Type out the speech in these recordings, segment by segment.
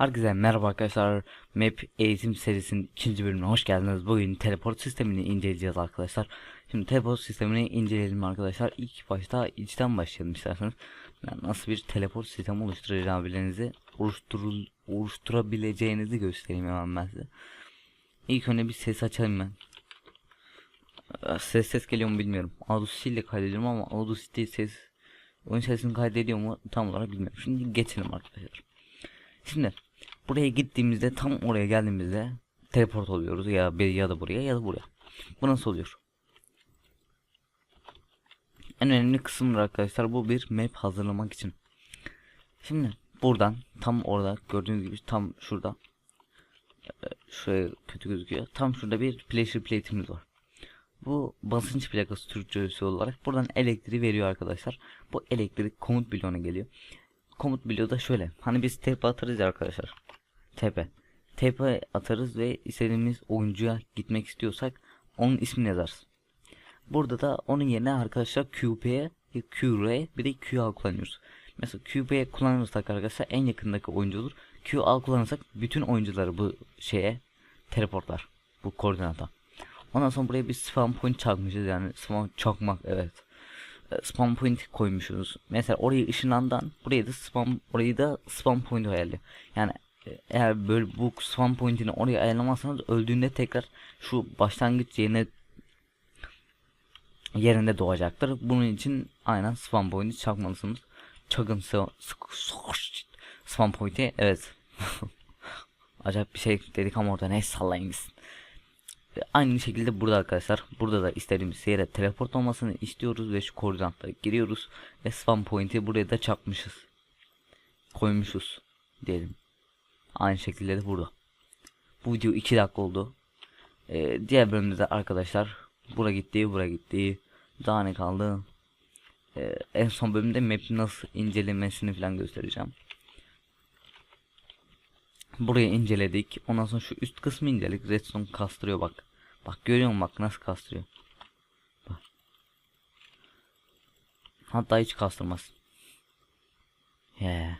Herkese merhaba arkadaşlar. Map eğitim serisinin ikinci bölümüne hoş geldiniz. Bugün teleport sistemini inceleyeceğiz arkadaşlar. Şimdi teleport sistemini inceleyelim arkadaşlar. İlk başta içten başlayalım isterseniz. Yani nasıl bir teleport sistemi oluşturabileceğinizi oluşturul oluşturabileceğinizi göstereyim hemen ben size. İlk önce bir ses açayım ben. Ee, Ses ses geliyor mu bilmiyorum. Audacity ile kaydediyorum ama Audacity ses oyun sesini kaydediyor mu tam olarak bilmiyorum. Şimdi geçelim arkadaşlar. Şimdi buraya gittiğimizde tam oraya geldiğimizde teleport oluyoruz ya bir ya da buraya ya da buraya. Bu nasıl oluyor? En önemli kısımdır arkadaşlar bu bir map hazırlamak için. Şimdi buradan tam orada gördüğünüz gibi tam şurada e, şuraya kötü gözüküyor. Tam şurada bir pressure plate'imiz var. Bu basınç plakası Türkçesi olarak buradan elektriği veriyor arkadaşlar. Bu elektrik komut bloğuna geliyor komut bloğu da şöyle. Hani biz TP atarız ya arkadaşlar. TP. TP atarız ve istediğimiz oyuncuya gitmek istiyorsak onun ismini yazarız. Burada da onun yerine arkadaşlar QP, QR bir de QA kullanıyoruz. Mesela QP kullanırsak arkadaşlar en yakındaki oyuncu olur. QA kullanırsak bütün oyuncuları bu şeye teleportlar. Bu koordinata. Ondan sonra buraya bir spam point çakmışız yani spam çakmak evet e, spam point koymuşuz. Mesela orayı ışınlandan buraya da spam orayı da spam point ayarlıyor. Yani eğer böyle bu spam pointini oraya ayarlamazsanız öldüğünde tekrar şu başlangıç yerine yerinde doğacaktır. Bunun için aynen spam point'i çakmalısınız. Çakın spam point'i evet. Acayip bir şey dedik ama orada ne sallayın gitsin. Aynı şekilde burada arkadaşlar burada da istediğimiz yere teleport olmasını istiyoruz ve şu koordinatlara giriyoruz ve spawn point'i buraya da çakmışız koymuşuz diyelim aynı şekilde de burada bu video 2 dakika oldu ee, diğer bölümde de arkadaşlar bura gitti bura gitti daha ne kaldı ee, en son bölümde map nasıl incelemesini falan göstereceğim Burayı inceledik. Ondan sonra şu üst kısmı inceledik. Redstone kastırıyor bak. Bak görüyor musun bak nasıl kastırıyor. Hatta hiç kastırmaz. Yeah.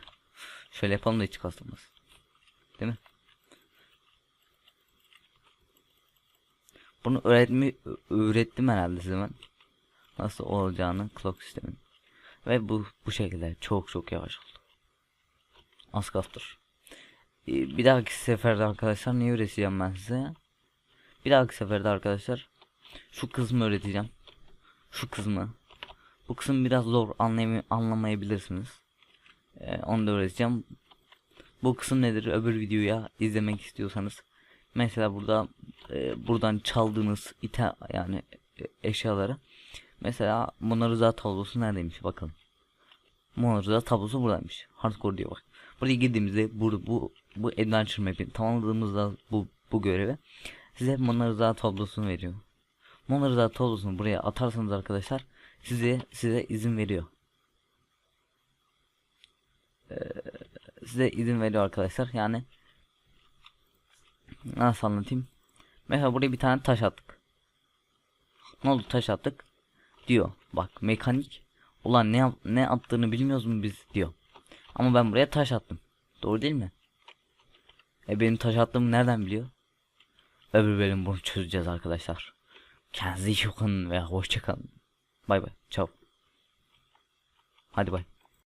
Şöyle yapalım da hiç kastırmaz. Değil mi? Bunu öğretmi öğrettim herhalde size ben. Nasıl olacağını clock sistemin. Ve bu bu şekilde çok çok yavaş oldu. Az kastır. Ee, bir dahaki seferde arkadaşlar ne öğreteceğim ben size? Bir dahaki seferde arkadaşlar şu kısmı öğreteceğim. Şu kısmı. Bu kısım biraz zor anlamay anlamayabilirsiniz. Ee, onu da öğreteceğim. Bu kısım nedir? Öbür videoya izlemek istiyorsanız. Mesela burada e, buradan çaldığınız ite yani e, eşyaları. Mesela Mona Lisa tablosu neredeymiş bakalım. Mona Lisa tablosu buradaymış. Hardcore diyor bak. Buraya girdiğimizde bu bu bu adventure map'i tamamladığımızda bu bu görevi size Mona Lisa tablosunu veriyor. Mona Lisa tablosunu buraya atarsanız arkadaşlar size size izin veriyor. Ee, size izin veriyor arkadaşlar. Yani nasıl anlatayım? Mesela buraya bir tane taş attık. Ne oldu taş attık? Diyor. Bak mekanik. Ulan ne ne attığını bilmiyoruz mu biz diyor. Ama ben buraya taş attım. Doğru değil mi? E benim taş attığımı nereden biliyor? Öbür bölüm bunu çözeceğiz arkadaşlar. Kendinize iyi bakın ve hoşçakalın. Bay bay. Ciao. Hadi bay.